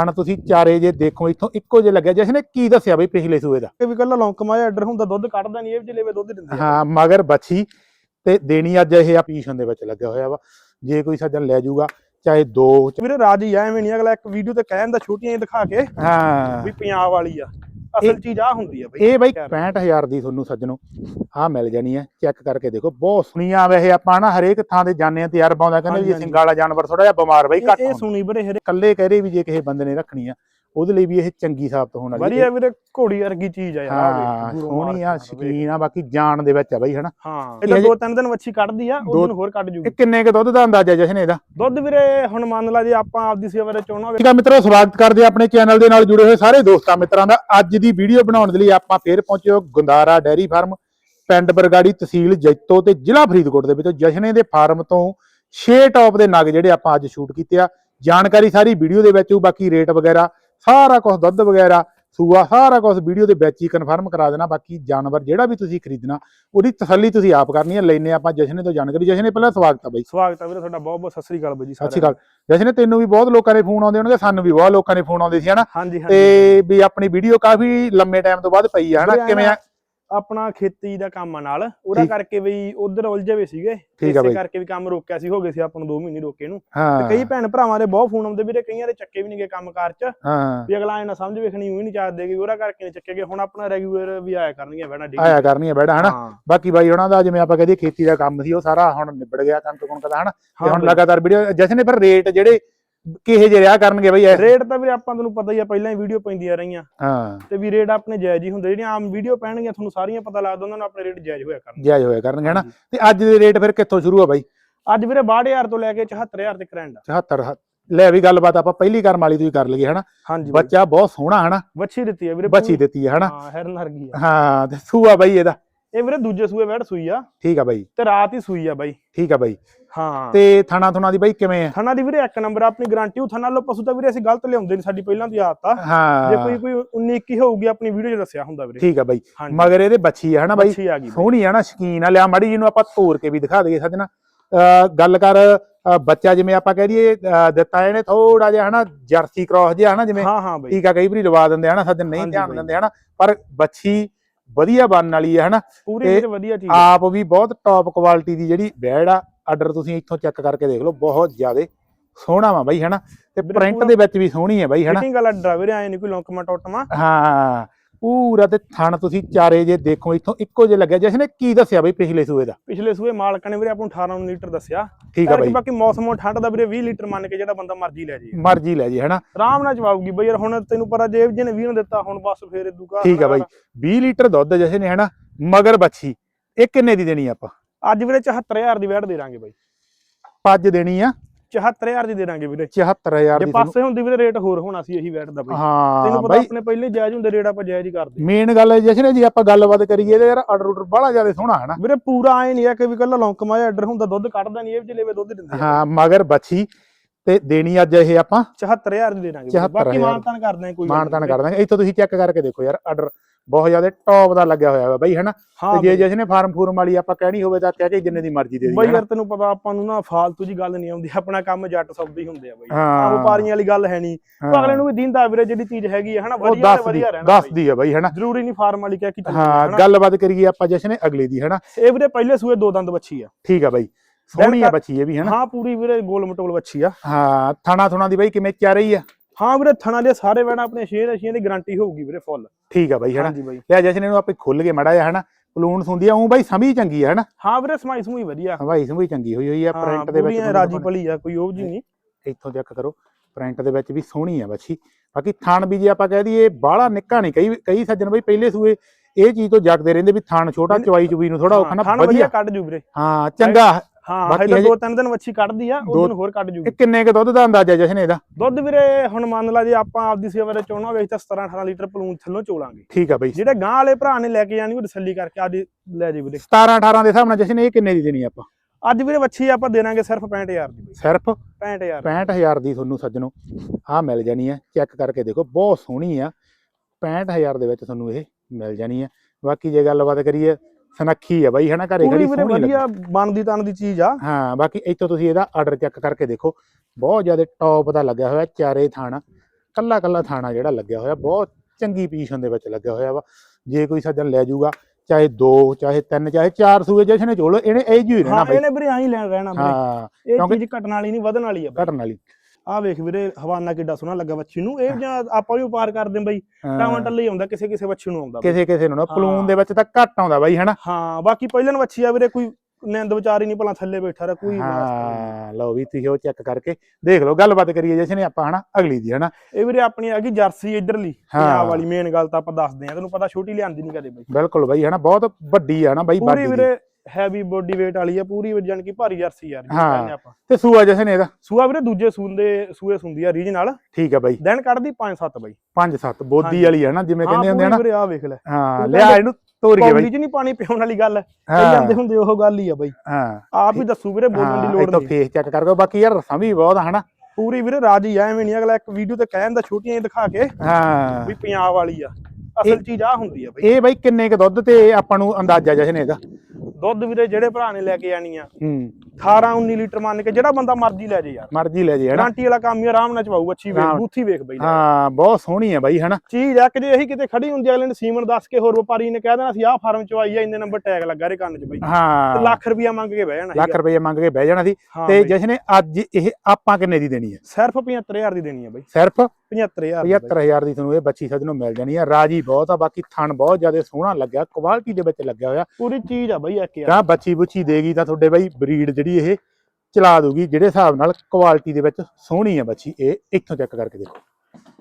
ਹੁਣ ਤੁਸੀਂ ਚਾਰੇ ਜੇ ਦੇਖੋ ਇੱਥੋਂ ਇੱਕੋ ਜੇ ਲੱਗਿਆ। ਜਿਸ ਨੇ ਕੀ ਦੱਸਿਆ ਬਈ ਪਿਛਲੇ ਸੂਏ ਦਾ? ਇਹ ਵੀ ਕੱਲਾ ਲੌਂਕ ਮਾਇਆ ਆਰਡਰ ਹੁੰਦਾ ਦੁੱਧ ਕੱਢਦਾ ਨਹੀਂ ਇਹ ਵੀ ਜਲੇਵੇ ਦੁੱਧ ਦਿੰਦੇ ਹਾਂ ਮਗਰ ਬੱਛੀ ਤੇ ਦੇਣੀ ਅੱਜ ਇਹ ਆ ਪੀਸ਼ਨ ਦੇ ਵਿੱਚ ਲੱਗਿਆ ਹੋਇਆ ਵਾ। ਜੇ ਕੋਈ ਸੱਜਣ ਲੈ ਜਾਊਗਾ ਚਾਹੇ ਦੋ ਵੀਰੇ ਰਾਜੀ ਆ ਐਵੇਂ ਨਹੀਂ ਅਗਲਾ ਇੱਕ ਵੀਡੀਓ ਤੇ ਕਹਿਣ ਦਾ ਛੋਟੀਆਂ ਜਿਹੀਆਂ ਦਿਖਾ ਕੇ ਹਾਂ। ਵੀ ਪੰਜਾਬ ਵਾਲੀ ਆ। ਅਸਲ ਚੀਜ਼ ਆ ਹੁੰਦੀ ਆ ਬਈ ਇਹ ਬਈ 65000 ਦੀ ਤੁਹਾਨੂੰ ਸੱਜਣੋ ਆ ਮਿਲ ਜਾਣੀ ਹੈ ਚੈੱਕ ਕਰਕੇ ਦੇਖੋ ਬਹੁਤ ਸੁਣੀਆਂ ਵੈਸੇ ਆਪਾਂ ਨਾ ਹਰੇਕ ਥਾਂ ਤੇ ਜਾਂਦੇ ਆ ਤਜਰਬਾ ਆਉਂਦਾ ਕਹਿੰਦੇ ਵੀ ਹਾਂਜੀ, ਸਿੰਗਾਂ ਵਾਲਾ ਜਾਨਵਰ ਥੋੜਾ ਜਿਹਾ ਬਿਮਾਰ ਬਈ ਘੱਟ ਇਹ ਸੁਣੀ ਵੀਰੇ ਹਰੇ ਕੱਲੇ ਕਹਿ ਰਹੇ ਵੀ ਜੇ ਕਿਸੇ ਬੰਦੇ ਨੇ ਰੱਖਣੀ ਆ ਉਹਦੇ ਲਈ ਵੀ ਇਹ ਚੰਗੀ ਸਾਬਤ ਹੋਣ ਵਾਲੀ ਵਧੀਆ ਵੀਰੇ ਘੋੜੀ ਵਰਗੀ ਚੀਜ਼ ਆ ਯਾਰ ਹਾਂ ਸੋਹਣੀ ਆ। ਸ਼ਕੀਨ ਆ ਬਾਕੀ ਜਾਨ ਦੇ ਵਿੱਚ ਆ ਬਈ ਹਨਾ। ਹਾਂ ਇਹ ਦੋ ਤਿੰਨ ਦਿਨ ਵੱਛੀ ਕੱਢਦੀ ਆ ਉਹ ਦਿਨ ਹੋਰ ਕੱਢ ਜੂਗੀ। ਇਹ ਕਿੰਨੇ ਕ ਦੁੱਧ ਦਾ ਅੰਦਾਜ਼ਾ ਜਸ਼ਨ ਇਹਦਾ? ਦੁੱਧ ਵੀਰੇ ਹੁਣ ਮੰਨ ਲਾ ਜੇ ਆਪਾਂ ਆਪਦੀ ਸੇਵਾ ਦੇ ਚੋਣਾ ਠੀਕ ਆ ਮਿੱਤਰੋ ਸਵਾਗਤ ਕਰਦੇ ਆਪਣੇ ਚੈਨਲ ਦੇ ਨਾਲ ਜੁੜੇ ਹੋਏ ਸਾਰੇ ਦੋਸਤਾਂ ਮਿੱਤਰਾਂ ਦਾ। ਅੱਜ ਦੀ ਵੀਡੀਓ ਬਣਾਉਣ ਦੇ ਲਈ ਆਪਾਂ ਫੇਰ ਪਹੁੰਚੇ ਹਾਂ ਗੁੰਦਾਰਾ ਡੈਰੀ ਫਾਰਮ ਪਿੰਡ ਬਰਗਾੜੀ ਤਹਿਸੀਲ ਜੈਤੋ ਤੇ ਜ਼ਿਲ੍ਹਾ ਫਰੀਦਕੋਟ ਦੇ ਵਿੱਚ। ਜਸ਼ਨੇ ਦੇ ਫਾਰਮ ਤੋਂ 6 ਟੌਪ ਦੇ ਨਗ ਜਿਹੜੇ ਆਪਾਂ ਅੱਜ ਸ਼ੂਟ ਕੀਤੇ ਆ। ਜਾਣਕਾਰੀ ਸਾਰੀ ਵੀਡੀਓ ਦੇ ਵਿੱਚ ਬਾਕੀ ਰੇਟ ਵਗੈਰਾ ਸਾਰਾ ਕੁਝ ਦੁੱਧ ਵਗੈਰਾ ਸੂਆ ਸਾਰਾ ਕੁਝ ਵੀਡੀਓ ਦੇ ਵਿੱਚ ਹੀ ਕਨਫਰਮ ਕਰਾ ਦੇਣਾ। ਬਾਕੀ ਜਾਨਵਰ ਜਿਹੜਾ ਵੀ ਤੁਸੀਂ ਖਰੀਦਣਾ ਉਹਦੀ ਤਸੱਲੀ ਤੁਸੀਂ ਆਪ ਕਰਨੀ ਹੈ। ਲੈਨੇ ਆਪਾਂ ਜਸ਼ਨੇ ਤੋਂ ਜਾਣਕਾਰੀ। ਜਸ਼ਨੇ ਪਹਿਲਾਂ ਸਵਾਗਤ ਆ ਬਾਈ। ਸਵਾਗਤ ਆ ਵੀਰੇ ਤੁਹਾਡਾ। ਬਹੁਤ ਬਹੁਤ ਸਤਿ ਸ੍ਰੀ ਅਕਾਲ ਬਾਈ ਜੀ ਸਤਿ ਸ਼੍ਰੀ ਅਕਾਲ। ਜਸ਼ਨੇ ਤੈਨੂੰ ਵੀ ਬਹੁਤ ਲੋਕਾਂ ਦੇ ਫੋਨ ਆਉਂਦੇ ਹੋਣਗੇ ਸਾਨੂੰ ਵੀ ਬਹੁਤ ਲੋਕਾਂ ਦੇ ਫੋਨ ਆਉਂਦੇ ਸੀ ਹਨਾ? ਤੇ ਵੀ ਆਪਣੀ ਵੀਡੀਓ ਕਾਫੀ ਲੰਮੇ ਟਾਈਮ ਤੋਂ ਬਾਅਦ ਪਈ ਆ ਹਨਾ? ਕਿਵੇਂ ਆ? ਆਪਣਾ ਖੇਤੀ ਦਾ ਕੰਮ ਆ ਨਾਲ। ਉਹਦਾ। ਕਰਕੇ ਵੀ ਉਧਰ ਉਲਝੇ ਹੋਏ ਸੀਗੇ। ਇਸੇ। ਕਰਕੇ ਵੀ ਕੰਮ ਰੋਕਿਆ ਸੀ ਹੋ ਗਏ ਸੀ ਆਪਾਂ ਨੂੰ 2 ਮਹੀਨੇ ਰੋਕੇ ਨੂੰ। ਤੇ ਕਈ ਭੈਣ ਭਰਾਵਾਂ ਦੇ ਬਹੁਤ ਫੋਨ ਆਉਂਦੇ ਵੀਰੇ ਕਈਆਂ ਦੇ ਚੱਕੇ ਵੀ ਨਹੀਂਗੇ ਕੰਮਕਾਰ ਚ। ਵੀ ਅਗਲਾ ਇਹਨਾਂ ਸਮਝ ਵੇਖਣੀ ਉਹ ਨਹੀਂ ਚਾਹਦੇ ਕਿ ਉਹਦਾ ਕਰਕੇ ਨਹੀਂ ਚੱਕੇ ਗਏ। ਹੁਣ ਆਪਣਾ ਰੈਗੂਲਰ ਵੀ ਆਇਆ ਕਰਨਗੇ ਬੈਣਾ ਡੇਲੀ ਆਇਆ ਕਰਨੀ ਹੈ ਬੈੜਾ ਹਨਾ ਬਾਕੀ ਬਾਈ ਉਹਨਾਂ ਦਾ ਜਿਵੇਂ ਆਪਾਂ ਕਹਦੇ ਖੇਤੀ ਦਾ ਕੰਮ ਸੀ ਉਹ ਸਾਰਾ ਹੁਣ ਨਿਬੜ ਗਿਆ ਕਣਕ ਕੁਣਕ ਦਾ ਹਨਾ? ਤੇ ਹੁਣ। ਲਗਾਤਾਰ ਵੀਡੀਓ ਜਸ਼ਨ ਫਿਰ ਰੇਟ ਜਿਹੜੇ ਕਿਹੇ ਜਿਹੇ ਰਿਹਾ ਕਰਨਗੇ ਬਈ ਇਹ? ਰੇਟ ਤਾਂ ਵੀਰੇ ਆਪਾਂ ਤੁਹਾਨੂੰ ਪਤਾ ਹੀ ਆ ਪਹਿਲਾਂ ਹੀ ਵੀਡੀਓ ਪੈਂਦੀਆਂ ਰਹੀਆਂ। ਹਾਂ। ਤੇ ਵੀ ਰੇਟ ਆਪਣੇ ਜਾਇਜ਼ ਹੀ ਹੁੰਦੇ ਜਿਹੜੀਆਂ ਆਮ ਵੀਡੀਓ ਪੈਣਗੀਆਂ ਤੁਹਾਨੂੰ ਸਾਰੀਆਂ ਪਤਾ ਲੱਗਦਾ ਉਹਨਾਂ ਨੂੰ ਆਪਣੇ ਰੇਟ ਜਾਇਜ਼ ਹੋਇਆ ਕਰਨਗੇ। ਜਾਇਜ਼ ਹੋਇਆ ਕਰਨਗੇ ਹਨਾ। ਤੇ ਅੱਜ ਦੇ ਰੇਟ ਫਿਰ ਕਿੱਥੋਂ ਸ਼ੁਰੂ ਆ ਬਾਈ? ਅੱਜ ਵੀਰੇ 62000 ਤੋਂ ਲੈ ਕੇ 74000 ਤੱਕ ਰੈਂਡ 74 ਹ- ਲੈ ਵੀ ਗੱਲਬਾਤ ਆਪਾਂ ਪਹਿਲੀ ਕਰਮ ਵਾਲੀ ਤੋਂ ਹੀ ਕਰ ਲਈਏ ਹਨਾ? ਹਾਂਜੀ। ਬੱਚਾ ਬਹੁਤ ਸੋਹਣਾ ਹਨਾ? ਵੱਛੀ ਦਿੱਤੀ ਹੈ ਵੀਰੇ ਬੱਚੀ ਦਿੱਤੀ ਹੈ ਹਨਾ? ਹਾਂ ਹਿਰਨ ਆ। ਹਾਂ ਤੇ ਸੂਆ ਬਾਈ ਇਹਦਾ। ਇਹ ਵੀਰੇ ਦੂਜੇ ਸੂਏ ਵੜ ਸੂਈ ਆ। ਠੀਕ ਆ ਬਾਈ। ਤੇ ਰਾਤ ਹੀ ਸੂਈ ਆ ਬਾਈ। ਠੀਕ ਆ ਬਾਈ। ਹਾਂ। ਤੇ ਥਣਾ ਥੁਣਾ ਦੀ ਬਾਈ ਕਿਵੇਂ ਆ? ਥਣਾ ਦੀ ਵੀਰੇ ਇੱਕ ਨੰਬਰ ਆਪਣੀ ਗਾਰੰਟੀ ਉਹ ਥਣਾ ਲੋ ਪਸ਼ੂ ਤਾਂ ਵੀਰੇ ਅਸੀਂ ਗਲਤ ਲਿਆਉਂਦੇ ਨਹੀਂ ਸਾਡੀ ਪਹਿਲਾਂ ਦੀ ਆਦਤ ਆ। ਜੇ ਕੋਈ ਹਾਂ ਕੋਈ 19 21 ਹੋਊਗੀ ਆਪਣੀ ਵੀਡੀਓ 'ਚ ਦੱਸਿਆ ਹੁੰਦਾ ਵੀਰੇ। ਠੀਕ ਆ ਬਾਈ। ਮਗਰ ਇਹਦੇ ਬੱਚੀ ਆ ਹਨਾ ਬਾਈ? ਆ। ਸੋਹਣੀ ਆ ਨਾ ਸ਼ਕੀਨ ਆ। ਲਿਆ ਮਾੜੀ ਜਿਹਨੂੰ ਆਪਾਂ ਤੋੜ ਕੇ ਵੀ ਦਿਖਾ ਦਈਏ ਸੱਜਣਾ ਗੱਲ ਕਰ ਬੱਚਾ ਜਿਵੇਂ ਆਪਾਂ ਕਹਿ ਦਈਏ ਦਿੱਤਾ ਇਹਨੇ ਥੋੜਾ ਜਿਹਾ ਹਨਾ ਜਰਸੀ ਕ੍ਰਾਸ ਜਿਹਾ ਹਨਾ ਜਿਵੇਂ ਹਾਂ ਹਾਂ ਬਾਈ। ਟੀਕਾ ਕਈ ਵਾਰੀ ਲਵਾ ਦਿੰਦੇ ਹਨਾ ਸੱਜਣ ਨਹੀਂ ਧਿਆਨ। ਦਿੰਦੇ ਹਨਾ। ਪਰ ਬੱਚੀ ਵਧੀਆ ਬਣਨ ਵਾਲੀ ਹੈ ਹਨਾ? ਪੂਰੀ ਵੀਰੇ ਵਧੀਆ ਚੀਜ਼। ਆਪ ਵੀ ਬਹੁਤ ਟੌਪ ਕੁਆਲਿਟੀ ਦੀ ਜਿਹੜੀ ਬੈੜ ਆ ਆਰਡਰ ਤੁਸੀਂ ਇੱਥੋਂ ਚੈੱਕ ਕਰਕੇ ਦੇਖ ਲਓ ਬਹੁਤ ਜ਼ਿਆਦੇ ਸੋਹਣਾ ਵਾ ਬਾਈ ਹਨਾ? ਤੇ ਪ੍ਰਿੰਟ ਪੂਰਾ- ਦੇ ਵਿੱਚ ਵੀ ਸੋਹਣੀ ਹੈ ਬਾਈ ਹਨਾ? ਫਿਟਿੰਗ ਵਾਲਾ ਡਰਾਈਵਰ ਆਏ ਨਹੀਂ ਕੋਈ ਲੌਂਕਮਾ ਟੋਟਮਾ ਹਾਂ। ਪੂਰਾ ਤੇ ਥਣ ਤੁਸੀਂ ਚਾਰੇ ਜੇ ਦੇਖੋ ਇੱਥੋਂ ਇੱਕੋ ਜੇ ਲੱਗਿਆ। ਜਿਸ ਨੇ ਕੀ ਦੱਸਿਆ ਬਈ ਪਿਛਲੇ ਸੂਏ ਦਾ? ਪਿਛਲੇ ਸੂਏ ਮਾਲਕ ਨੇ ਵੀਰੇ ਆਪਾਂ ਨੂੰ 18 ਲੀਟਰ ਦੱਸਿਆ। ਠੀਕ ਆ ਬਾਈ। ਬਾਕੀ ਮੌਸਮੋਂ ਠੰਡ ਦਾ ਵੀਰੇ 20 ਲੀਟਰ ਮੰਨ ਕੇ ਜਿਹੜਾ ਬੰਦਾ ਮਰਜ਼ੀ ਲੈ ਜੇ। ਮਰਜ਼ੀ ਲੈ ਜੀ ਹਨਾ? ਆਰਾਮ ਨਾਲ ਚਵਾਉਗੀ ਬਈ ਯਾਰ ਹੁਣ ਤੈਨੂੰ ਪਤਾ ਜੇਬ ਜਿਹਨੇ 20 ਨੂੰ ਦਿੱਤਾ ਹੁਣ ਬਸ ਫੇਰ ਇਦੂ ਕਾ ਠੀਕ ਆ ਬਾਈ। 20 ਲੀਟਰ ਦੁੱਧ ਜਿਸ ਨੇ ਹਨਾ? ਮਗਰ ਬੱਛੀ। ਇਹ ਕਿੰਨੇ ਦੀ ਦੇਣੀ ਆਪਾਂ? ਅੱਜ ਵੀਰੇ 74000 ਦੀ ਵੈਟ ਦੇ ਦਾਂਗੇ ਬਾਈ। ਪੱਜ ਦੇਣੀ ਆ। 74000 ਦੀ ਦੇ ਦਾਂਗੇ ਵੀਰੇ। 74000 ਜੇ ਦੀ। ਪਾਸੇ ਹੁੰਦੀ ਵੀਰੇ ਰੇਟ ਹੋਰ ਹੋਣਾ ਸੀ ਇਹੀ ਵੈਟ ਦਾ ਬਾਈ। ਹਾਂ ਤੈਨੂੰ ਪਤਾ ਬਾਈ ਆਪਣੇ ਪਹਿਲੇ ਜਾਇਜ਼ ਹੁੰਦੇ ਰੇਟ ਆਪਾਂ ਜਾਇਜ਼ ਹੀ ਕਰਦੇ। ਮੇਨ ਗੱਲ ਹੈ ਜਸ਼ਨ ਜੀ ਆਪਾਂ ਗੱਲਬਾਤ ਕਰੀਏ ਤੇ ਯਾਰ ਆਰਡਰ ਆਰਡਰ ਬੜਾ ਜ਼ਿਆਦਾ ਸੋਹਣਾ ਹਨਾ ਵੀਰੇ ਪੂਰਾ ਐ ਨਹੀਂ ਆ ਕਿ ਵੀ ਕੱਲਾ ਲੌਂਕ ਮਾਇਆ ਆਰਡਰ ਹੁੰਦਾ ਦੁੱਧ ਕੱਢਦਾ ਨਹੀਂ ਇਹ ਵੀ ਜਲੇਵੇ ਦੁੱਧ ਦਿੰਦੇ ਆ। ਹਾਂ ਮਗਰ ਬੱਛੀ ਤੇ ਦੇਣੀ ਅੱਜ ਇਹ ਆਪਾਂ 74000 ਦੀ ਦੇ ਦਾਂਗੇ। ਬਾਕੀ 74,000 ਮਾਨਤਾਨ ਕਰਦੇ ਆ ਕੋਈ ਗੱਲ ਮਾਨਤਾਨ ਨੀ ਕਰ ਦਾਂਗੇ ਇੱਥੋਂ ਤੁਸੀਂ ਚੈੱਕ ਕਰਕੇ ਦੇਖੋ ਯਾਰ ਆਰਡਰ ਬਹੁਤ ਜ਼ਿਆਦਾ ਟੌਪ ਦਾ ਲੱਗਿਆ ਹੋਇਆ ਵਾ ਬਾਈ ਹਨਾ ਹਾਂ ਤੇ ਜੇ। ਜਿਸ ਨੇ ਫਾਰਮ ਫੂਰਮ ਵਾਲੀ ਆਪਾਂ ਕਹਿਣੀ ਹੋਵੇ ਤਾਂ ਕਹਿ ਕੇ ਜਿੰਨੇ ਦੀ ਮਰਜ਼ੀ ਦੇ ਦੀ ਬਈ। ਯਾਰ ਤੈਨੂੰ ਪਤਾ ਆਪਾਂ ਨੂੰ ਨਾ ਫਾਲਤੂ ਜੀ ਗੱਲ ਨਹੀਂ ਆਉਂਦੀ ਆਪਣਾ ਕੰਮ ਜੱਟ ਹੀ ਹੁੰਦੇ ਆ ਬਈ ਹਾਂ। ਆਹ ਵਪਾਰੀਆਂ ਵਾਲੀ ਗੱਲ ਹੈ ਨਹੀਂ ਹਾਂ। ਅਗਲੇ ਨੂੰ ਵੀ ਦਿੰਦਾ ਵੀਰੇ ਜਿਹੜੀ ਚੀਜ਼ ਹੈਗੀ ਹੈ ਹਨਾ ਵਧੀਆ ਵਧੀਆ ਰਹਿਣਾ। ਦੱਸਦੀ ਆ ਬਾਈ ਹਨਾ ਜ਼ਰੂਰੀ ਨਹੀਂ ਫਾਰਮ ਵਾਲੀ ਕਹਿ ਕੇ ਹਾਂ। ਗੱਲਬਾਤ ਕਰੀਏ ਆਪਾਂ ਜਸ਼ਨ ਅਗਲੇ ਦੀ ਹਨਾ ਇਹ ਵੀਰੇ ਪਹਿਲੇ ਸੂਏ ਦੋ ਦੰਦ ਬੱਚੀ ਆ ਠੀਕ ਆ ਬਾਈ ਸੋਹਣੀ ਆ ਬੱਚੀ ਇਹ ਵੀ ਹਨਾ ਹਾਂ ਪੂਰੀ ਵੀਰੇ ਗੋਲ ਮਟੋਲ ਬੱਚੀ ਆ। ਹਾਂ ਥਾਣਾ ਥੁਣਾ ਦੀ ਬਾਈ ਕਿਵੇਂ ਚਾਰੇ ਹੀ ਆ? ਹਾਂ ਵੀਰੇ ਥਣਾ ਦੇ ਸਾਰੇ ਵੈਣਾ ਆਪਣੇ ਛੇ ਛੇ ਦੀ ਗਾਰੰਟੀ ਹੋਊਗੀ ਵੀਰੇ ਫੁੱਲ ਠੀਕ ਆ ਬਾਈ ਹਨਾ ਲਿਆ ਜਸ਼ਨ ਇਹਨੂੰ ਆਪੇ ਖੁੱਲ ਕੇ ਮੜਾ ਜਾ ਹਨਾ ਪਲੂਨ ਸੁੰਦੀ ਆ ਉਹ ਬਾਈ ਸਮੀ ਚੰਗੀ ਆ ਹਨਾ ਹਾਂ ਵੀਰੇ ਸਮਾਈ ਸਮੂਈ ਵਧੀਆ। ਹਵਾਈ ਸਮੀ ਚੰਗੀ ਹੋਈ ਹੋਈ ਆ ਪ੍ਰਿੰਟ ਦੇ ਵਿੱਚ ਰਾਜੀ ਭਲੀ ਆ ਕੋਈ ਉਹ ਜੀ ਨਹੀਂ। ਇੱਥੋਂ ਚੈੱਕ ਕਰੋ ਪ੍ਰਿੰਟ ਦੇ ਵਿੱਚ ਵੀ ਸੋਹਣੀ ਆ ਬੱਚੀ। ਬਾਕੀ ਥਣ ਵੀ ਜੇ ਆਪਾਂ ਕਹਿ ਦਈਏ ਬਾਹਲਾ ਨਿੱਕਾ ਨਹੀਂ ਕਈ ਕਈ ਸੱਜਣ ਬਈ ਪਹਿਲੇ ਸੂਏ ਇਹ ਚੀਜ਼ ਤੋਂ ਜਗਦੇ ਰਹਿੰਦੇ ਵੀ ਥਣ ਛੋਟਾ ਚਵਾਈ ਚੁਬੀ ਨੂੰ ਥੋੜਾ ਔਖਾ ਨਾ ਵਧੀਆ ਕੱਢ ਜੂ ਵੀਰੇ। ਹਾਂ ਚੰਗਾ। ਹਾਂ ਹਜੇ ਤਾਂ ਦੋ ਤਿੰਨ ਦਿਨ ਵੱਛੀ ਕੱਢਦੀ ਆ ਉਹ ਦਿਨ ਹੋਰ ਕੱਢ ਜੂਗੀ। ਕਿੰਨੇ ਕ ਦੁੱਧ ਦਾ ਅੰਦਾਜ਼ਾ ਜਸ਼ਨ ਇਹਦਾ? ਦੁੱਧ ਵੀਰੇ ਹੁਣ ਮੰਨ ਲਾ ਜੇ ਆਪਾਂ ਆਪਦੀ ਸੇਵਾ ਦੇ ਚੋਣਾ ਹੋਵੇ ਤਾਂ 17 18 ਲੀਟਰ ਪਲੂਨ ਥੱਲੋਂ ਚੋਲਾਂਗੇ। ਠੀਕ ਆ ਬਈ। ਜਿਹੜੇ ਗਾਂ ਵਾਲੇ ਭਰਾ ਨੇ ਲੈ ਕੇ ਜਾਣੀ ਉਹ ਤਸੱਲੀ ਕਰਕੇ ਆਦੀ ਲੈ ਜੀ ਵੀਰੇ। 17 18 ਦੇ ਹਿਸਾਬ ਨਾਲ ਜਸ਼ਨ ਇਹ ਕਿੰਨੇ ਦੀ ਦੇਣੀ ਆਪਾਂ? ਅੱਜ ਵੀਰੇ ਵੱਛੀ ਆਪਾਂ ਦੇਣਾਗੇ ਸਿਰਫ 65000 ਦੀ ਸਿਰਫ? 65000 65000 ਦੀ। ਤੁਹਾਨੂੰ ਸੱਜਣੋ। ਆਹ ਮਿਲ ਜਾਣੀ ਹੈ ਚੈੱਕ ਕਰਕੇ ਦੇਖੋ ਬਹੁਤ ਸੋਹਣੀ ਆ। 65000 ਦੇ ਵਿੱਚ ਤੁਹਾਨੂੰ ਇਹ ਮਿਲ ਜਾਣੀ ਹੈ ਬਾਕੀ ਜੇ ਗੱਲਬਾਤ ਕਰੀਏ ਸਨੱਖੀ ਆ ਬਾਈ ਹਨਾ ਘਰੇ ਪੂਰੀ ਵੀਰੇ ਸੋਹਣੀ ਵਧੀਆ ਬਣਦੀ ਤਨ ਦੀ ਚੀਜ਼ ਆ। ਹਾਂ ਬਾਕੀ ਇੱਥੋਂ ਤੁਸੀਂ ਇਹਦਾ ਆਰਡਰ ਚੈੱਕ ਕਰਕੇ ਦੇਖੋ। ਬਹੁਤ ਜ਼ਿਆਦਾ ਟੌਪ ਦਾ ਲੱਗਿਆ ਹੋਇਆ ਚਾਰੇ ਥਾਣਾ ਕੱਲਾ ਕੱਲਾ ਥਾਣਾ ਜਿਹੜਾ ਲੱਗਿਆ ਹੋਇਆ ਬਹੁਤ ਚੰਗੀ ਪੋਜੀਸ਼ਨ ਦੇ ਵਿੱਚ ਲੱਗਿਆ ਹੋਇਆ ਵਾ। ਜੇ ਕੋਈ ਸੱਜਣ ਲੈ ਜਾਊਗਾ ਚਾਹੇ 2 ਚਾਹੇ 3 ਚਾਹੇ 4 ਸੂਏ ਜਸ਼ਨ ਚੋਲ ਇਹਨੇ ਇਹ ਜੀ ਰਹਿਣਾ ਹਾਂ ਬਾਈ। ਇਹਨੇ ਵੀਰੇ ਆਹੀ ਲੈਣ ਰਹਿਣਾ ਵੀਰੇ। ਹਾਂ ਇਹ ਕਿਉਂਕਿ- ਚੀਜ਼ ਘਟਣ ਵਾਲੀ ਨਹੀਂ ਵਧਣ ਵਾਲੀ ਆ ਘਟਣ ਵਾਲੀ। ਆਹ ਵੇਖ ਵੀਰੇ ਹਵਾਨਾ ਕਿੱਡਾ ਸੋਹਣਾ ਲੱਗਾ ਬੱਚੀ ਨੂੰ ਇਹ ਜਾਂ ਆਪਾਂ ਵੀ ਵਪਾਰ ਕਰਦੇ ਬਈ ਟਾਵਾਂ ਟੱਲੇ ਆਉਂਦਾ ਕਿਸੇ ਕਿਸੇ ਬੱਚੀ ਨੂੰ ਆਉਂਦਾ। ਕਿਸੇ ਕਿਸੇ ਨੂੰ ਨਾ। ਪਲੂਨ ਦੇ ਵਿੱਚ ਤਾਂ ਘੱਟ ਆਉਂਦਾ ਬਾਈ ਹਨਾ ਹਾਂ ਬਾਕੀ ਪਹਿਲਾਂ ਵੱਛੀ ਆ ਵੀਰੇ ਕੋਈ ਨਿੰਦ ਵਿਚਾਰੀ ਨਹੀਂ ਭਲਾ ਥੱਲੇ ਬੈਠਾ ਰਿਹਾ ਕੋਈ ਹਾਂ ਲਓ ਵੀ ਤੁਸੀਂ ਉਹ ਚੈੱਕ ਕਰਕੇ ਦੇਖ ਲਓ ਗੱਲਬਾਤ ਕਰੀਏ ਜਸ਼ਨ ਆਪਾਂ ਹਨਾ ਅਗਲੀ ਦੀ ਹਨਾ। ਇਹ ਵੀਰੇ ਆਪਣੀ ਆ ਗਈ ਜਰਸੀ ਇਧਰਲੀ। ਪੰਜਾਬ ਵਾਲੀ ਮੇਨ ਗੱਲ ਤਾਂ ਆਪਾਂ ਦੱਸਦੇ ਆ ਤੈਨੂੰ ਪਤਾ ਛੋਟੀ ਲਿਆਂਦੀ ਨਹੀਂ ਕਦੇ ਬਈ ਬਿਲਕੁਲ ਬਾਈ ਹਨਾ ਬਹੁਤ ਵੱਡੀ ਆ ਨਾ ਬਾਈ ਬਾਡੀ ਵੀਰੇ ਹੈਵੀ ਬੋਡੀ weight ਵਾਲੀ ਆ ਪੂਰੀ ਜਾਨ ਕਿ ਭਾਰੀ ਜਰਸੀ ਯਾਰ ਹਾਂ। ਆਪਾਂ। ਤੇ ਸੂਆ ਜਸ਼ਨ ਇਹਦਾ? ਸੂਆ ਵੀਰੇ ਦੂਜੇ ਸੂੰਦੇ ਸੂਏ ਸੁੰਦੀ ਆ ਰੀਜਨਲ ਠੀਕ ਆ ਬਾਈ। ਦਿਨ ਕੱਢਦੀ 5-7 ਬਈ। 5-7 ਬੋਦੀ। ਵਾਲੀ ਹੈ ਨਾ ਜਿਵੇਂ ਹਾਂ ਕਹਿੰਦੇ ਹੁੰਦੇ ਆ ਨਾ। ਵੀਰੇ ਆ ਵੇਖ ਲੈ। ਹਾਂ ਲਿਆ ਇਹਨੂੰ ਤੋਰੀਏ ਬਾਈ। ਕੌਲੀ ਚ ਨਹੀਂ ਪਾਣੀ ਪਿਉਣ ਵਾਲੀ ਗੱਲ। ਹਾਂ। ਜਾਂਦੇ ਹੁੰਦੇ ਉਹ ਗੱਲ ਹੀ ਆ ਬਈ। ਹਾਂ। ਆਪ ਹੀ ਦੱਸੂ ਵੀਰੇ ਬੋਲਣ ਦੀ ਹਾਂ ਲੋੜ ਇਹ ਤਾਂ ਨਹੀਂ। ਫੇਸ ਚੈੱਕ ਕਰਕੇ ਬਾਕੀ ਯਾਰ ਰਸਾਂ ਵੀ ਬਹੁਤ ਆ ਹਨਾ। ਪੂਰੀ ਵੀਰੇ ਰਾਜੀ ਆ ਐਵੇਂ ਨਹੀਂ ਅਗਲਾ ਇੱਕ ਵੀਡੀਓ ਤੇ ਕਹਿ ਦਿੰਦਾ ਛੋਟੀਆਂ ਜਿਹੀਆਂ ਦਿਖਾ ਕੇ ਹਾਂ। ਵੀ ਪੰਜਾਬ ਵਾਲੀ ਆ। ਅਸਲ ਚੀਜ਼ ਆ ਹੁੰਦੀ ਆ ਬਈ। ਇਹ ਬਾਈ ਕਿੰਨੇ ਕ ਦੁੱਧ ਤੇ ਆਪਾਂ ਨੂੰ ਅੰਦਾਜ਼ਾ ਜਸ਼ਨ ਇਹਦਾ? ਦੁੱਧ ਵੀਰੇ ਜਿਹੜੇ ਭਰਾ ਨੇ ਲੈ ਕੇ ਆਣੀ ਆ ਹੂੰ। 18 19 ਲੀਟਰ ਮੰਨ ਕੇ ਜਿਹੜਾ ਬੰਦਾ ਮਰਜ਼ੀ ਲੈ ਜੇ ਯਾਰ। ਮਰਜ਼ੀ ਲੈ ਜੇ ਹਨਾ? ਗਾਰੰਟੀ ਵਾਲਾ ਕੰਮ ਹੀ ਆ, ਆਰਾਮ ਨਾਲ ਚਵਾਊ ਅੱਛੀ ਵੇਖ। ਬੂਥੀ ਵੇਖ ਬਈ। ਹਾਂ ਬਹੁਤ ਸੋਹਣੀ ਹੈ ਬਾਈ ਹਨਾ? ਚੀਜ਼ ਆ ਕਿ ਜੇ ਇਹੀ ਕਿਤੇ ਖੜੀ ਹੁੰਦੀ ਅਗਲੇ ਨੇ ਸੀਮਨ ਦੱਸ ਕੇ ਹੋਰ ਵਪਾਰੀ ਨੇ ਕਹਿ ਦੇਣਾ ਸੀ ਆਹ ਫਾਰਮ ਚ ਆਈ ਆ ਇੰਨੇ ਨੰਬਰ ਟੈਗ ਲੱਗਾ ਰੇ ਕੰਨ ਚ ਬਈ। ਤੇ ਹਾਂ ਲੱਖ ਰੁਪਿਆ ਮੰਗ ਕੇ ਬਹਿ ਜਾਣਾ ਲੱਖ। ਰੁਪਏ ਮੰਗ ਕੇ ਬਹਿ ਜਾਣਾ ਸੀ। ਤੇ ਜਸ਼ਨ ਅੱਜ ਇਹ ਆਪਾਂ ਕਿੰਨੇ ਦੀ ਦੇਣੀ ਹੈ ਸਿਰਫ 75000 ਦੀ ਦੇਣੀ ਆ ਬਈ। ਸਿਰਫ 75000 ਦੀ ਬਈ। 75000 ਦੀ ਤੁਹਾਨੂੰ ਇਹ ਬੱਚੀ ਸੱਜ ਨੂੰ ਮਿਲ ਜਾਣੀ ਹੈ ਰਾਜੀ ਬਹੁਤ ਆ ਬਾਕੀ ਥਣ ਬਹੁਤ ਜ਼ਿਆਦਾ ਸੋਹਣਾ ਲੱਗਿਆ ਕੁਆਲਿਟੀ ਦੇ ਵਿੱਚ ਲੱਗਿਆ ਹੋਇਆ। ਪੂਰੀ ਚੀਜ਼ ਆ ਬਈ ਇੱਕ ਯਾਰ ਤਾਂ ਬੱਚੀ ਬੁੱਚੀ ਦੇਗੀ ਤਾਂ ਤੁਹਾਡੇ ਬਾਈ ਬਰੀਡ ਜਿਹੜੀ ਇਹ ਚਲਾ ਦੂਗੀ ਜਿਹੜੇ ਹਿਸਾਬ ਨਾਲ ਕੁਆਲਿਟੀ ਦੇ ਵਿੱਚ ਸੋਹਣੀ ਹੈ ਬੱਚੀ ਇਹ ਇੱਥੋਂ ਚੈੱਕ ਕਰਕੇ ਦੇਖੋ।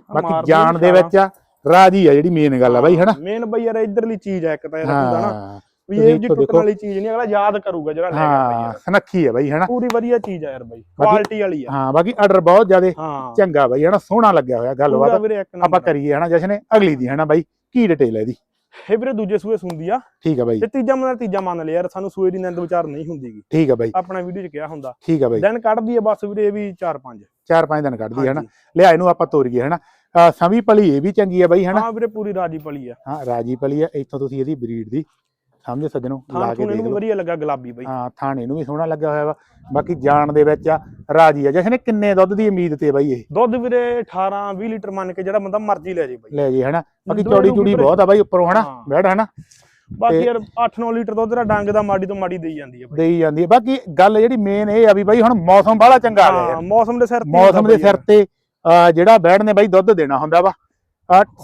ਬਾਕੀ ਜਾਣ ਦੇ ਵਿੱਚ ਆ ਰਾਜੀ ਆ ਜਿਹੜੀ ਮੇਨ ਗੱਲ ਆ ਬਾਈ ਹਨਾ? ਮੇਨ ਬਈ ਯਾਰ ਇਧਰਲੀ ਚੀਜ਼ ਆ ਇੱਕ ਤਾਂ ਯਾਰ ਹੁੰਦਾ ਨਾ। ਵੀ ਇਹ ਜੀ ਟੁੱਟਣ। ਵਾਲੀ ਚੀਜ਼ ਨਹੀਂ ਅਗਲਾ ਯਾਦ ਕਰੂਗਾ ਜਿਹੜਾ ਲੈ ਗਿਆ ਬਈ ਹਾਂ ਸਨੱਖੀ ਹੈ ਬਾਈ ਹਨਾ? ਪੂਰੀ ਵਧੀਆ ਚੀਜ਼ ਆ ਯਾਰ ਬਈ ਕੁਆਲਿਟੀ ਵਾਲੀ ਆ। ਹਾਂ ਬਾਕੀ ਆਰਡਰ ਬਹੁਤ ਜ਼ਿਆਦਾ ਚੰਗਾ ਬਾਈ ਹਨਾ? ਸੋਹਣਾ ਲੱਗਿਆ ਹੋਇਆ ਗੱਲਬਾਤ। ਆਪਾਂ ਕਰੀਏ ਹਨਾ ਜਸ਼ਨ? ਅਗਲੀ ਦੀ ਹਨਾ ਬਾਈ? ਕੀ ਡਿਟੇਲ ਹੈ ਇਹਦੀ? ਇਹ ਵੀਰੇ ਦੂਜੇ ਸੂਏ ਸੁੰਦੀ ਆ। ਠੀਕ ਆ ਬਾਈ। ਤੇ ਤੀਜਾ ਮੰਨ ਤੀਜਾ ਮੰਨ ਲਿਆ ਯਾਰ ਸਾਨੂੰ ਸੂਏ ਦੀ ਨਿੰਦ ਵਿਚਾਰ ਨਹੀਂ ਹੁੰਦੀਗੀ ਠੀਕ ਆ ਬਾਈ। ਆਪਣਾ ਵੀਡੀਓ 'ਚ ਕਿਹਾ ਹੁੰਦਾ। ਠੀਕ ਆ ਬਾਈ। ਦਿਨ ਕੱਢਦੀ ਆ ਬਸ ਵੀਰੇ ਇਹ ਵੀ 4-5 ਚਾਰ ਪੰਜ ਦਿਨ ਕੱਢਦੀ ਹੈ ਹਨਾ? ਲਿਆ ਇਹਨੂੰ ਆਪਾਂ ਤੋਰੀਏ ਹਨਾ? ਸਵੀ ਪਲੀ ਇਹ ਵੀ ਚੰਗੀ ਆ ਬਾਈ ਹਨਾ? ਹਾਂ ਵੀਰੇ ਪੂਰੀ ਰਾਜੀ ਪਲੀ ਆ। ਹਾਂ ਰਾਜੀ ਪਲੀ ਆ ਇੱਥੋਂ ਤੁਸੀਂ ਇਹਦੀ ਬਰੀਡ ਦੀ ਸਮਝ ਸੱਜਣੋ ਲਾ ਕੇ ਥੂਣ ਦੇਖ ਲਓ। ਵਧੀਆ ਲੱਗਾ ਗੁਲਾਬੀ ਬਈ। ਹਾਂ ਥਾਣੇ ਨੂੰ ਵੀ ਸੋਹਣਾ ਲੱਗਾ ਹੋਇਆ ਵਾ। ਬਾਕੀ ਜਾਣ ਦੇ ਵਿੱਚ ਆ ਰਾਜੀ ਆ। ਜਸ਼ਨ ਕਿੰਨੇ ਦੁੱਧ ਦੀ ਉਮੀਦ ਤੇ ਬਾਈ ਇਹ? ਦੁੱਧ ਵੀਰੇ 18-20 ਲੀਟਰ ਮੰਨ ਕੇ ਜਿਹੜਾ ਬੰਦਾ ਮਰਜ਼ੀ ਲੈ ਜੇ ਬਈ। ਲੈ ਜੀ ਹਨਾ? ਬਾਕੀ ਚੌੜੀ ਚੂੜੀ ਬਹੁਤ ਆ ਬਾਈ ਉੱਪਰੋਂ ਹਨਾ? ਹਾਂ। ਬੈੜ ਹਨਾ? ਬਾਕੀ ਯਾਰ 8-9 ਲੀਟਰ ਦੁੱਧ ਦਾ ਡੰਗ ਦਾ ਮਾੜੀ ਤੋਂ ਮਾੜੀ ਦੇਈ ਜਾਂਦੀ ਆ ਬਈ। ਦੇਈ ਜਾਂਦੀ ਹੈ ਬਾਕੀ ਗੱਲ ਜਿਹੜੀ ਮੇਨ ਇਹ ਆ ਵੀ ਬਾਈ ਹੁਣ ਮੌਸਮ ਬੜਾ ਚੰਗਾ ਆ ਗਿਆ ਹਾਂ ਮੌਸਮ ਦੇ ਸਿਰ ਤੇ ਮੌਸਮ ਦੇ ਸਿਰ ਤੇ ਅਹ ਜਿਹੜਾ ਬੈੜ ਨੇ ਬਾਈ ਦੁੱਧ ਦੇਣਾ ਹੁੰਦਾ ਵਾ।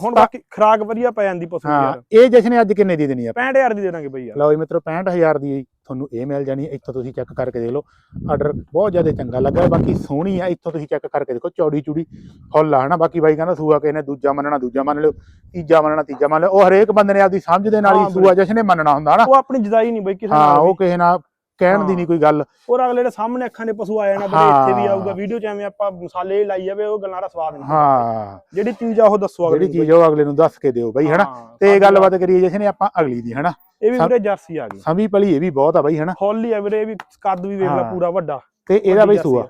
ਹੁਣ ਬਾਕੀ ਖਰਾਕ ਵਧੀਆ ਪੈ ਜਾਂਦੀ ਪਸ਼ੂ ਦੀ ਹਾਂ ਯਾਰ। ਇਹ ਜਸ਼ਨ ਅੱਜ ਕਿੰਨੇ ਦੀ ਦੇਣੀ ਆ? 65000 ਦੀ ਦੇਣਾਗੇ ਬਈ ਯਾਰ। ਲਓ ਜੀ ਮਿੱਤਰੋ 65000 ਦੀ ਤੁਹਾਨੂੰ ਇਹ ਮਿਲ ਜਾਣੀ ਹੈ। ਇੱਥੋਂ ਤੁਸੀਂ ਚੈੱਕ ਕਰਕੇ ਦੇਖ ਲਓ। ਆਰਡਰ ਬਹੁਤ ਜ਼ਿਆਦਾ ਚੰਗਾ ਲੱਗਾ। ਬਾਕੀ ਸੋਹਣੀ ਆ। ਇੱਥੋਂ ਤੁਸੀਂ ਚੈੱਕ ਕਰਕੇ ਦੇਖੋ ਚੌੜੀ ਚੂੜੀ ਫੁੱਲ ਆ ਹਨਾ? ਬਾਕੀ ਬਾਈ ਕਹਿੰਦਾ ਸੂਆ ਕਿਸੇ ਨੇ ਦੂਜਾ ਮੰਨਣਾ ਦੂਜਾ ਮੰਨ ਲਿਓ ਤੀਜਾ ਮੰਨਣਾ ਤੀਜਾ ਮੰਨ ਲਿਓ। ਉਹ ਹਰੇਕ ਬੰਦੇ ਨੇ ਆਪਦੀ ਸਮਝ ਦੇ ਨਾਲ ਹਾਂ ਹੀ ਸੂਆ ਜਸ਼ਨ ਨੇ ਮੰਨਣਾ ਹੁੰਦਾ ਹਨਾ? ਉਹ ਆਪਣੀ ਜਦਾਈ ਨਹੀਂ ਬਈ ਕਿਸੇ ਹਾਂ ਨਾਲ ਉਹ ਵੀ। ਕਿਸੇ ਨਾਲ ਕਹਿਣ ਦੀ। ਨਹੀਂ ਕੋਈ ਗੱਲ। ਔਰ ਅਗਲੇ ਦੇ ਸਾਹਮਣੇ ਅੱਖਾਂ ਦੇ ਪਸ਼ੂ ਆ ਜਾਣਾ ਬਈ ਇੱਥੇ ਵੀ। ਆਊਗਾ ਵੀਡੀਓ 'ਚ ਐਵੇਂ ਆਪਾਂ ਮਸਾਲੇ ਲਾਈ ਜਾਵੇ ਉਹ ਗੱਲਾਂ ਦਾ ਸਵਾਦ ਨਹੀਂ। ਹਾਂ। ਜਿਹੜੀ ਚੀਜ਼ ਆ ਉਹ ਦੱਸੋ ਅਗਲੇ ਜਿਹੜੀ ਚੀਜ਼ ਉਹ ਅਗਲੇ ਨੂੰ ਦੱਸ ਕੇ ਦਿਓ ਬਈ ਹਨਾ? ਤੇ ਗੱਲਬਾਤ ਕਰੀਏ ਜਸ਼ਨ ਨੇ ਆਪਾਂ ਅਗਲੀ ਦੀ ਹਨਾ? ਇਹ ਵੀ ਸਭ- ਵੀਰੇ ਜਰਸੀ ਆ ਗਈ। ਸਮੀ ਪਲੀ ਇਹ ਵੀ ਬਹੁਤ ਆ ਬਈ ਹਨਾ? ਫੁੱਲ ਹੀ ਆ ਵੀਰੇ ਇਹ ਵੀ ਕੱਦ ਵੀ ਵੇਖ ਲੈ। ਪੂਰਾ ਵੱਡਾ। ਤੇ ਇਹਦਾ ਬਈ ਸੂਆ ਆ।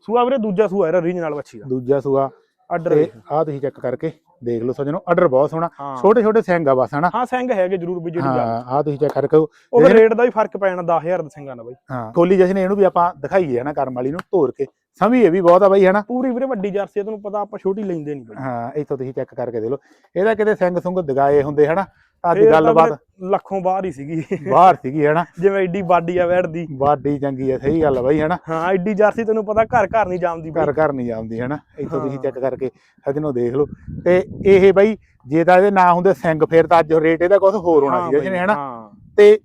ਸੂਆ? ਵੀਰੇ ਦੂਜਾ ਸੂਆ ਇਹਦਾ ਰੀਜਨਲ ਵੱਛੀ ਦਾ। ਦੂਜਾ ਸੂਆ। ਆਰਡਰ ਆਹ ਤੁਸੀਂ ਚੈੱਕ ਕਰਕੇ। ਦੇਖ ਲਓ ਸਜਣੋ ਆਰਡਰ ਬਹੁਤ ਸੋਹਣਾ ਛੋਟੇ ਛੋਟੇ ਸਿੰਘ ਆ ਬਸ ਹਨਾ? ਹਾਂ ਸਿੰਘ ਹੈਗੇ ਜ਼ਰੂਰ ਵੀ ਜਿਹੜੀ ਗੱਲ। ਹਾਂ ਤੁਸੀਂ ਚੈੱਕ ਕਰਕੇ ਉਹ ਜਿਹੜੇ- ਰੇਟ ਦਾ ਵੀ ਫ਼ਰਕ ਪੈ ਜਾਣਾ 10000 ਦੇ ਸਿੰਘਾਂ ਦਾ ਬਾਈ। ਹਾਂ ਕੋਲੀ ਜਸ਼ਨ ਇਹਨੂੰ ਵੀ ਆਪਾਂ ਦਿਖਾਈਏ ਹਨਾ ਕਰਮ ਵਾਲੀ ਨੂੰ ਤੋੜ ਕੇ। ਸਮੀ ਇਹ ਵੀ ਬਹੁਤ ਆ ਬਾਈ ਹਨਾ? ਪੂਰੀ ਵੀਰੇ ਵੱਡੀ ਜਰਸੀ ਆ ਤੁਹਾਨੂੰ ਪਤਾ ਆਪਾਂ ਛੋਟੀ ਲੈਂਦੇ ਨਹੀਂ ਬਾਈ। ਹਾਂ ਇੱਥੋਂ ਤੁਸੀਂ ਚੈੱਕ ਕਰਕੇ ਦੇਖ ਲਓ। ਇਹਦਾ ਕਿਤੇ ਸਿੰਘ ਸੁੰਗ ਦਗਾਏ ਹੁੰਦੇ ਹਨਾ? ਅੱਜ ਤਾਂ ਗੱਲਬਾਤ। ਲੱਖੋਂ ਬਾਹਰ ਹੀ ਸੀਗੀ। ਬਾਹਰ ਸੀਗੀ ਹਨਾ ਜਿਵੇਂ ਐਡੀ ਬਾਡੀ ਆ ਵੈੜਦੀ ਬਾਡੀ ਚੰਗੀ ਆ ਸਹੀ ਗੱਲ ਆ ਬਾਈ ਹਨਾ ਹਾਂ ਐਡੀ ਜਰਸੀ ਤੈਨੂੰ ਪਤਾ ਘਰ ਘਰ ਨਹੀਂ ਜਾਮਦੀ ਘਰ ਘਰ ਨਹੀਂ ਜਾਂਦੀ ਹਨਾ ਇੱਥੋਂ ਤੁਸੀਂ। ਚੈੱਕ ਕਰਕੇ ਸਜਣੋ ਦੇਖ ਲਓ। ਤੇ ਇਹ ਬਾਈ ਜੇ ਤਾਂ ਇਹਦੇ ਨਾ ਹੁੰਦੇ ਸਿੰਘ ਫੇਰ ਤਾਂ ਅੱਜ ਰੇਟ ਇਹਦਾ ਕੁਝ ਹੋਰ ਹੋਣਾ ਸੀ ਜਸ਼ਨ ਹਨਾ ਹਾਂ ਤੇ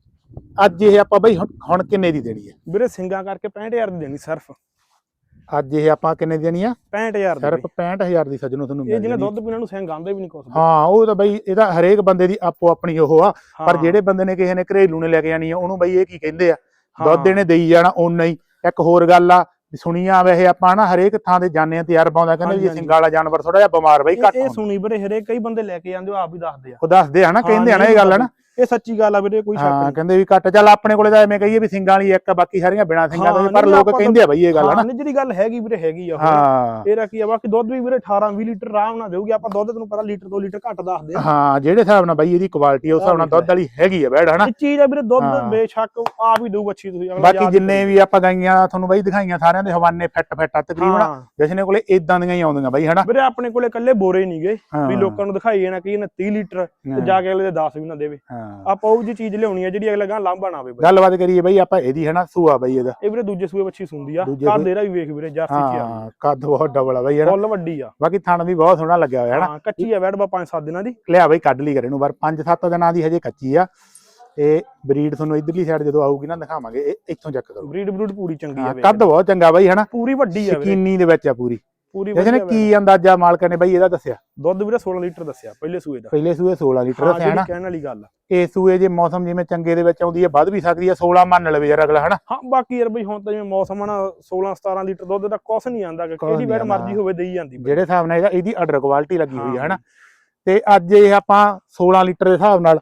ਅੱਜ ਇਹ ਆਪਾਂ ਬਾਈ ਹੁਣ- ਹੁਣ ਕਿੰਨੇ ਦੀ ਦੇਣੀ ਹੈ? ਵੀਰੇ ਸਿੰਘਾਂ ਕਰਕੇ 65000 ਦੀ ਦੇਣੀ ਸਿਰਫ। ਅੱਜ ਇਹ ਆਪਾਂ ਕਿੰਨੇ ਦੇਣੀ ਆ 65000 ਦੀ ਸਿਰਫ ਬਈ। 65000 ਦੀ ਸਜਣੋ ਤੁਹਾਨੂੰ ਇਹ ਜਾਣੀ ਦੁੱਧ ਪੀਣਾ ਨੂੰ ਸਿੰਘ ਆਂਦੇ ਵੀ ਨਹੀਂ ਕੁਛ ਵੀ। ਹਾਂ ਉਹ ਤਾਂ ਬਈ ਇਹਦਾ ਹਰੇਕ ਬੰਦੇ ਦੀ ਆਪੋ ਆਪਣੀ ਉਹ ਆ। ਪਰ ਜਿਹੜੇ ਬੰਦੇ ਨੇ ਕਿਸੇ ਨੇ ਘਰੇਲੂ ਨੇ ਲੈ ਕੇ ਜਾਣੀ ਆ ਉਹਨੂੰ ਬਈ ਇਹ ਕੀ ਕਹਿੰਦੇ ਆ। ਦੁੱਧ ਇਹਨੇ ਦੇਈ ਜਾਣਾ ਓਨਾ ਹੀ। ਇੱਕ ਹੋਰ ਗੱਲ ਆ ਵੀ ਸੁਣੀਆਂ ਵੈਸੇ ਆਪਾਂ ਨਾ ਹਰੇਕ ਥਾਂ ਤੇ ਜਾਂਦੇ ਆ ਤਜਰਬਾ ਆਉਂਦਾ ਕਹਿੰਦੇ ਵੀ ਸਿੰਗਾਂ ਵਾਲਾ ਜਾਨਵਰ ਥੋੜਾ ਜਿਹਾ ਬਿਮਾਰ ਬਈ ਘੱਟ ਇਹ। ਸੁਣੀ ਵੀਰੇ ਹਰੇ ਕਈ ਬੰਦੇ ਲੈ ਕੇ ਜਾਂਦੇ ਉਹ ਆਪ ਹੀ ਦੱਸਦੇ ਆ। ਉਹ ਦੱਸਦੇ ਆ ਨਾ ਕਹਿੰਦੇ ਆ ਨਾ ਇਹ ਗੱਲ ਹੈ ਨਾ। ਇਹ ਸੱਚੀ ਗੱਲ ਆ ਵੀਰੇ ਕੋਈ ਸ਼ੱਕ ਹਾਂ ਨਹੀਂ। ਕਹਿੰਦੇ ਵੀ ਘੱਟ ਚੱਲ ਆਪਣੇ ਕੋਲੇ ਤਾਂ ਐਵੇਂ ਕਹੀਏ ਵੀ ਸਿੰਘਾਂ ਵਾਲੀ ਇੱਕ ਆ, ਬਾਕੀ ਸਾਰੀਆਂ ਬਿਨਾਂ ਸਿੰਘਾਂ ਤੋਂ ਵੀ, ਪਰ ਲੋਕ ਕਹਿੰਦੇ ਆ ਬਈ ਇਹ ਗੱਲ ਹਾਂ ਹਨਾ? ਨਹੀਂ ਜਿਹੜੀ ਗੱਲ ਹੈਗੀ ਵੀਰੇ ਹੈਗੀ ਆ। ਹਾਂ। ਇਹਦਾ ਕੀ ਆ ਬਾਕੀ ਦੁੱਧ ਵੀ ਵੀਰੇ 18 20 ਲੀਟਰ ਆਰਾਮ ਨਾਲ ਦੇਊਗੀ ਆਪਾਂ ਦੁੱਧ ਤੈਨੂੰ ਪਤਾ ਲੀਟਰ 2 ਲੀਟਰ ਘੱਟ ਦੱਸਦੇ ਆ ਹਾਂ ਜਿਹੜੇ ਹਿਸਾਬ ਨਾਲ ਬਾਈ ਇਹਦੀ ਕੁਆਲਿਟੀ ਉਸ ਹਿਸਾਬ ਨਾਲ ਦੁੱਧ ਵਾਲੀ ਹੈਗੀ ਆ ਬੈੜ ਹਨਾ? ਇਹ ਚੀਜ਼ ਆ ਵੀਰੇ ਦੁੱਧ। ਬੇਸ਼ੱਕ ਆਪ ਹੀ ਦਊ ਅੱਛੀ ਤੁਸੀਂ ਅਗਲਾ ਬਾਕੀ ਜਿੰਨੇ ਵੀ ਆਪਾਂ ਗਾਈਆਂ ਤੁਹਾਨੂੰ ਬਾਈ ਦਿਖਾਈਆਂ ਸਾਰਿਆਂ ਦੇ ਹਵਾਨੇ ਫਿੱਟ ਫਿੱਟ ਆ ਤਕਰੀਬਨ ਜਸ਼ਨੇ ਕੋਲੇ ਇਦਾਂ ਦੀਆਂ ਹੀ ਆਉਂਦੀਆਂ ਬਾਈ ਹਨਾ? ਵੀਰੇ ਆਪਣੇ ਕੋਲੇ ਕੱਲੇ ਬੋਰੇ ਨਹੀਂ ਗਏ ਵੀ ਲੋਕਾਂ ਨੂੰ ਦਿਖਾਈਏ ਨਾ ਕਿ ਇਹਨੇ 30 ਲੀਟਰ ਤੇ ਜਾ ਕੇ ਅਗਲੇ ਦੇ 10 ਵੀ ਨਾ ਦੇਵੇ। ਹਾਂ। ਆਪਾਂ ਉਹ ਜੀ ਚੀਜ਼ ਲਿਆਉਣੀ ਆ ਜਿਹੜੀ ਅਗਲੇ ਗਾਂ ਲਾਂਭਾ ਨਾ ਆਵੇ ਬਈ। ਗੱਲਬਾਤ ਕਰੀਏ ਬਾਈ ਆਪਾਂ ਇਹਦੀ ਹਨਾ ਸੂਆ ਬਾਈ ਇਹਦਾ। ਇਹ ਵੀਰੇ ਦੂਜੇ ਸੂਏ ਬੱਚੀ ਸੁੰਦੀ ਆ। ਦੂਜੇ ਸੂਏ- ਦੇਰਾ ਵੀ ਵੇਖ ਵੀਰੇ ਜਰਸੀ ਚ ਆ। ਹਾਂ ਕੱਦ ਬਹੁਤ ਡਬਲ ਆ ਬਾਈ ਹਨਾ। ਫੁੱਲ ਵੱਡੀ ਆ। ਬਾਕੀ ਥਣ ਵੀ ਬਹੁਤ ਸੋਹਣਾ ਲੱਗਿਆ ਹੋਇਆ ਹਨਾ। ਹਾਂ ਕੱਚੀ ਆ ਵੈੜ ਬਾ 5-7 ਦਿਨਾਂ ਦੀ। ਲਿਆ ਬਾਈ ਕੱਢ ਲਈ ਕਰੇ ਨੂੰ ਪਰ 5-7 ਦਿਨਾਂ ਦੀ ਹਜੇ ਕੱਚੀ ਆ। ਤੇ ਬਰੀਡ ਤੁਹਾਨੂੰ ਇਧਰਲੀ ਸਾਈਡ ਜਦੋਂ ਆਊਗੀ ਨਾ ਦਿਖਾਵਾਂਗੇ ਇਹ ਇੱਥੋਂ ਚੈੱਕ ਕਰੋ। ਬਰੀਡ ਬਰੂਡ ਪੂਰੀ ਚੰਗੀ ਆ ਹਾਂ, ਕੱਦ ਬਹੁਤ ਚੰਗਾ ਬਾਈ ਹਨਾ। ਪੂਰੀ ਵੱਡੀ ਆ ਵੀਰੇ। ਸ਼ਕੀਨੀ ਦੇ ਵਿੱਚ ਆ ਪੂਰੀ। ਪੂਰੀ ਵਧੀਆ ਕੀ ਅੰਦਾਜ਼ਾ ਮਾਲਕ ਨੇ ਬਾਈ ਇਹਦਾ ਦੱਸਿਆ? ਦੁੱਧ ਵੀਰੇ 16 ਲੀਟਰ ਦੱਸਿਆ ਪਹਿਲੇ ਸੂਏ ਦਾ। ਪਹਿਲੇ ਸੂਏ 16 ਲੀਟਰ ਹਾਂ ਦੱਸਿਆ ਜਿਹੜੀ ਹਨਾ? ਕਹਿਣ ਵਾਲੀ ਗੱਲ ਇਹ ਸੂਏ ਜੇ ਮੌਸਮ ਜਿਵੇਂ ਚੰਗੇ ਦੇ ਵਿੱਚ ਆਉਂਦੀ ਹੈ ਵੱਧ ਵੀ ਸਕਦੀ ਹੈ 16 ਮੰਨ ਲਵੇ ਯਾਰ ਅਗਲਾ ਹਨਾ? ਹਾਂ ਬਾਕੀ ਯਾਰ ਬਈ ਹੁਣ ਤਾਂ ਜਿਵੇਂ ਮੌਸਮ ਆ ਨਾ 16 17 ਲੀਟਰ ਦੁੱਧ ਦਾ ਕੁਛ ਨਹੀਂ ਆਂਦਾ ਕਿਹੜੀ ਨੀ ਆਉਂਦਾ। ਮਰਜ਼ੀ ਹੋਵੇ ਦੇਈ ਜਾਂਦੀ। ਜਿਹੜੇ ਹਿਸਾਬ ਨਾਲ ਇਹਦਾ ਇਹਦੀ ਆਰਡਰ ਕੁਆਲਿਟੀ ਲੱਗੀ ਹੋਈ ਹੈ ਹਾਂ। ਹਨਾ? ਤੇ ਅੱਜ ਇਹ ਆਪਾਂ 16 ਲੀਟਰ ਦੇ ਹਿਸਾਬ ਨਾਲ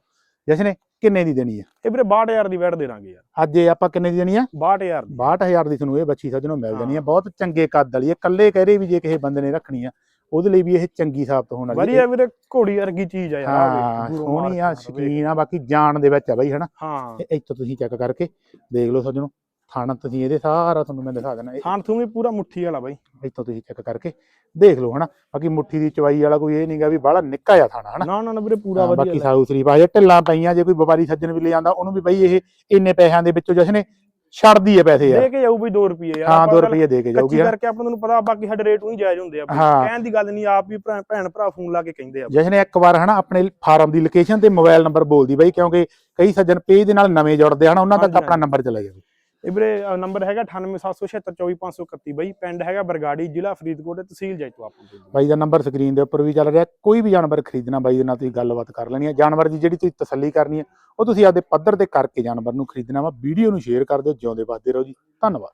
ਜਸ਼ਨੇ ਕਿੰਨੇ ਦੀ ਦੇਣੀ ਆ? ਇਹ ਵੀਰੇ 62000 ਦੀ ਵੈੜ ਦੇ ਦਾਂਗੇ ਯਾਰ। ਅੱਜ ਇਹ ਆਪਾਂ ਕਿੰਨੇ ਦੀ ਦੇਣੀ ਆ? 62000 ਦੀ। 62000 ਦੀ ਤੁਹਾਨੂੰ ਇਹ ਬੱਚੀ ਸੱਜਣੋਂ ਮਿਲ ਜਾਣੀ ਆ। ਹਾਂ। ਬਹੁਤ ਚੰਗੇ ਕੱਦ ਵਾਲੀ ਹੈ ਕੱਲੇ ਕਹਿ ਰਹੇ ਵੀ ਜੇ ਕਿਸੇ ਬੰਦੇ ਨੇ ਰੱਖਣੀ ਆ ਉਹਦੇ ਲਈ ਵੀ ਇਹ ਚੰਗੀ ਸਾਬਤ ਹੋਣ ਵਾਲੀ ਵਧੀਆ ਵੀਰੇ ਘੋੜੀ ਵਰਗੀ ਚੀਜ਼ ਆ ਯਾਰ ਹਾਂ ਸੋਹਣੀ ਆ। ਸ਼ਕੀਨ ਆ ਬਾਕੀ ਜਾਨ ਦੇ ਵਿੱਚ ਆ ਬਾਈ ਹਨਾ? ਹਾਂ। ਇੱਥੋਂ ਤੁਸੀਂ ਚੈੱਕ ਕਰਕੇ ਦੇਖ ਲਓ ਸੱਜਣੋ। ਥਾਣਾ ਤੁਸੀਂ ਇਹਦੇ ਸਾਰਾ ਤੁਹਾਨੂੰ ਮੈਂ ਦਿਖਾ ਦੇਣਾ। ਇਹ ਥਾਣ ਥੂ ਵੀ ਪੂਰਾ ਮੁੱਠੀ ਵਾਲਾ ਬਾਈ। ਇੱਥੋਂ ਤੁਸੀਂ ਚੈੱਕ ਕਰਕੇ ਦੇਖ ਲਓ ਹਨਾ। ਬਾਕੀ ਮੁੱਠੀ ਦੀ ਚਵਾਈ ਵਾਲਾ ਕੋਈ ਇਹ ਨਹੀਂਗਾ ਵੀ ਬਾਹਲਾ ਨਿੱਕਾ ਜਿਹਾ ਥਾਣਾ ਹਨਾ। ਨਾ ਨਾ ਨਾ ਵੀਰੇ ਪੂਰਾ ਹਾਂ, ਵਧੀਆ ਬਾਕੀ ਸਾਊ ਸਰੀਫ ਆ ਜੇ ਢਿੱਲਾਂ ਪਈਆਂ ਜੇ ਕੋਈ ਵਪਾਰੀ ਸੱਜਣ ਵੀ ਲੈ ਜਾਂਦਾ ਉਹਨੂੰ ਵੀ ਬਈ ਇਹ ਇੰਨੇ ਪੈਸਿਆਂ ਦੇ ਵਿੱਚੋਂ ਜਸ਼ਨੇ ਛੱਡਦੀ ਹੈ ਪੈਸੇ ਯਾਰ। ਦੇ ਕੇ ਜਾਊ ਬਈ 2 ਰੁਪਏ ਯਾਰ। ਹਾਂ ਆਪਾਂ 2 ਗੱਲ ਰੁਪਏ ਦੇ ਕੇ ਜਾਊਗੀ ਕੱਚੀ ਹਨਾ। ਕਰਕੇ ਆਪਾਂ ਨੂੰ ਪਤਾ ਬਾਕੀ ਸਾਡੇ ਰੇਟ ਨਹੀਂ ਜਾਇਜ਼ ਹੁੰਦੇ ਆ ਬਈ। ਹਾਂ। ਕਹਿਣ ਦੀ ਗੱਲ ਨਹੀਂ ਆਪ ਵੀ ਭਰਾ- ਭੈਣ ਭਰਾ ਫੋਨ ਲਾ ਕੇ ਕਹਿੰਦੇ ਆ ਜਸ਼ਨੇ ਇੱਕ ਵਾਰ ਹਨਾ ਆਪਣੇ ਫਾਰਮ ਦੀ ਲੋਕੇਸ਼ਨ ਤੇ ਮੋਬਾਈਲ ਨੰਬਰ ਬੋਲਦੀ ਬਾਈ ਕਿਉਂਕਿ ਕਈ ਸੱਜਣ ਪੇਜ ਦੇ ਨਾਲ ਨਵੇਂ ਜੁੜਦੇ ਹਨ ਉਹਨਾਂ ਤੱਕ ਹਾਂਜੀ, ਆਪਣਾ ਨੰਬਰ ਚਲਾ ਜਾਵੇ ਇਹ ਵੀਰੇ ਨੰਬਰ ਹੈਗਾ 9877724531 ਬਾਈ। ਪਿੰਡ ਹੈਗਾ ਬਰਗਾੜੀ, ਜ਼ਿਲ੍ਹਾ ਫਰੀਦਕੋਟ ਤੇ ਤਹਿਸੀਲ ਜੈਤੋ ਆਪਾਂ ਬਾਈ ਦਾ ਨੰਬਰ ਸਕਰੀਨ ਦੇ ਉੱਪਰ ਵੀ ਚੱਲ ਰਿਹਾ। ਕੋਈ ਵੀ ਜਾਨਵਰ ਖਰੀਦਣਾ ਬਾਈ ਦੇ ਨਾਲ ਤੁਸੀਂ ਗੱਲਬਾਤ ਕਰ ਲੈਣੀ ਹੈ ਜਾਨਵਰ ਦੀ ਜਿਹੜੀ ਤੁਸੀਂ ਤਸੱਲੀ ਕਰਨੀ ਹੈ ਉਹ ਤੁਸੀਂ ਆਪਦੇ ਪੱਧਰ ਤੇ ਕਰਕੇ ਜਾਨਵਰ ਨੂੰ ਖਰੀਦਣਾ ਵਾ। ਵੀਡੀਓ ਨੂੰ ਸ਼ੇਅਰ ਕਰ ਦਿਓ। ਜਿਉਂਦੇ ਵੱਸਦੇ ਰਹੋ ਜੀ। ਧੰਨਵਾਦ।